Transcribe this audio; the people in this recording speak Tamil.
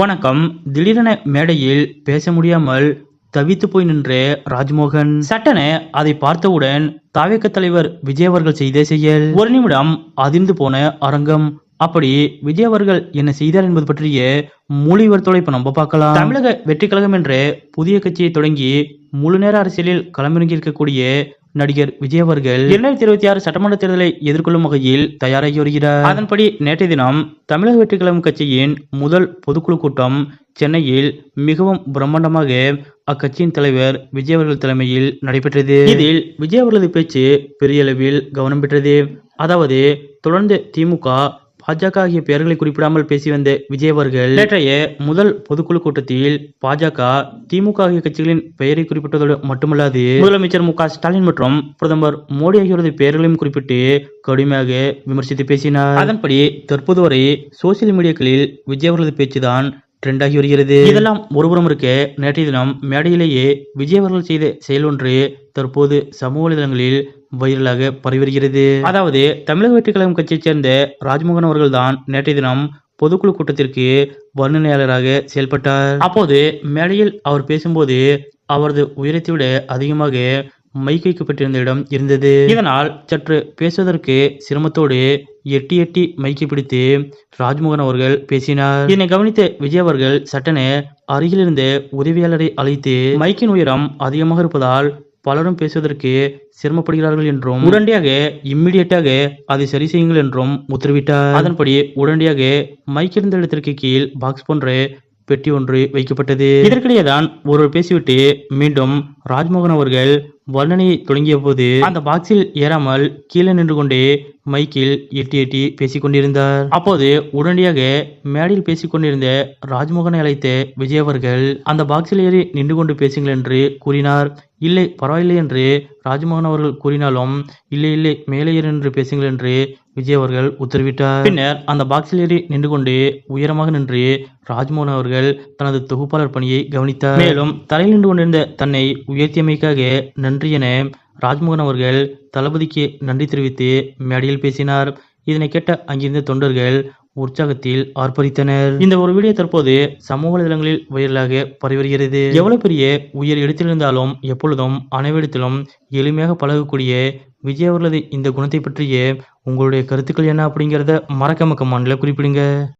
வணக்கம். திடீரென மேடையில் பேச முடியாமல் தவித்து போய் நின்ற ராஜ்மோகன். சட்டனை அதை பார்த்தவுடன் தாவேக்க தலைவர் விஜய் அவர்கள் செய்த செயல். ஒரு நிமிடம் அதிர்ந்து போன அரங்கம். அப்படி விஜய் அவர்கள் என்ன செய்தார் என்பது பற்றிய முழு இப்ப நம்ம பார்க்கலாம். தமிழக வெற்றி கழகம் என்ற புதிய கட்சியை தொடங்கி முழு நேர அரசியலில் களமிறங்கி இருக்கக்கூடிய நடிகர் விஜய் அவர்கள் இரண்டாயிரத்தி இருபத்தி ஆறு சட்டமன்ற தேர்தலை எதிர்கொள்ளும் வகையில் தயாராகி வருகிறார். அதன்படி நேற்றைய தினம் தமிழக வெற்றிக்கிழமை கட்சியின் முதல் பொதுக்குழு கூட்டம் சென்னையில் மிகவும் பிரம்மாண்டமாக அக்கட்சியின் தலைவர் விஜய் அவர்கள் தலைமையில் நடைபெற்றது. இதில் விஜய் அவர்களது பேச்சு பெரிய அளவில் கவனம் பெற்றது. அதாவது தொடர்ந்து திமுக பாஜக ஆகிய பெயர்களை குறிப்பிடாமல் பேசி வந்த விஜய் அவர்கள் நேற்றைய முதல் பொதுக்குழு கூட்டத்தில் பாஜக திமுக ஆகிய கட்சிகளின் பெயரை குறிப்பிட்டதோடு மட்டுமல்லாது முதலமைச்சர் மு ஸ்டாலின் மற்றும் பிரதமர் மோடி ஆகியோரது பெயர்களையும் குறிப்பிட்டு கடுமையாக விமர்சித்து பேசினார். அதன்படி தற்போது வரை சோசியல் மீடியாக்களில் விஜய் அவர்களது பேச்சுதான் ட்ரெண்டாகி வருகிறது இதெல்லாம் ஒருபுறம் இருக்க நேற்றைய தினம் மேடையிலேயே விஜய் அவர்கள் செய்த செயல் ஒன்று தற்போது சமூக வலைதளங்களில் வைரலாக பரவி வருகிறது அதாவது தமிழக வெற்றி கழகம் கட்சியைச் சேர்ந்த ராஜ்மோகன் அவர்கள் தான் நேற்றைய தினம் பொதுக்குழு கூட்டத்திற்கு வர்ணனையாளராக செயல்பட்டார். அப்போது மேடையில் அவர் பேசும்போது அவரது உயரத்தை விட அதிகமாக மைக் வைக்கப்பட்டிருந்த இடம் இருந்தது. இதனால் சற்று பேசுவதற்கு சிரமத்தோடு எட்டி எட்டி மைக்கை பிடித்து ராஜ்மோகன் அவர்கள் பேசினார். இதனை கவனித்த விஜய் அவர்கள் சட்டென அருகிலிருந்து உதவியாளரை அழைத்து மைக்கின் உயரம் அதிகமாக இருப்பதால் பலரும் பேசுவதற்கு சிரமப்படுகிறார்கள் என்றும் உடனடியாக இம்மிடியட்டாக அதை சரி செய்யுங்கள் என்றும் உத்தரவிட்டார். அதன்படி உடனடியாக மைக் இருந்த இடத்திற்கு கீழ் பாக்ஸ் போன்ற பெட்டி ஒன்று வைக்கப்பட்டது. இதற்கிடையே தான் ஒருவர் பேசிவிட்டு மீண்டும் ராஜ்மோகன் அவர்கள் வர்ணனையை தொடங்கிய போது அந்த பாக்ஸில் ஏறாமல் கீழே நின்று கொண்டே மைக்கில் எட்டி எட்டி பேசிக்கொண்டிருந்தார் அப்போது உடனடியாக மேடையில் பேசிக்கொண்டிருந்த ராஜ்மோகனை அழைத்த விஜய் அவர்கள் அந்த பாக்ஸில் ஏறி நின்று கொண்டு பேசுங்கள் என்று கூறினார். இல்லை பரவாயில்லை என்று ராஜ்மோகன் அவர்கள் கூறினாலும் இல்லை இல்லை மேலே ஏறு என்று பேசுங்கள் என்று விஜய் அவர்கள் உத்தரவிட்டார். பின்னர் அந்த பாக்ஸில் ஏறி நின்று கொண்டு உயரமாக நின்று ராஜ்மோகன் அவர்கள் தனது தொகுப்பாளர் பணியை கவனித்தார். மேலும் தலையில் நின்று கொண்டிருந்த தன்னை உயர்த்தியமைக்காக நன்றி என ராஜ்மோகன் அவர்கள் தளபதிக்கு நன்றி தெரிவித்து மேடையில் பேசினார். இதனை கேட்ட அங்கிருந்த தொண்டர்கள் உற்சாகத்தில் ஆர்ப்பரித்தனர். இந்த ஒரு வீடியோ தற்போது சமூக வலைதளங்களில் வைரலாக பரவி வருகிறது எவ்வளவு பெரிய உயர் எடுத்திருந்தாலும் எப்பொழுதும் அனைவரிடத்திலும் எளிமையாக பழகக்கூடிய விஜய் அவர்களது இந்த குணத்தை பற்றிய உங்களுடைய கருத்துக்கள் என்ன அப்படிங்கிறத மறக்க கமெண்ட்ல குறிப்பிடுங்க.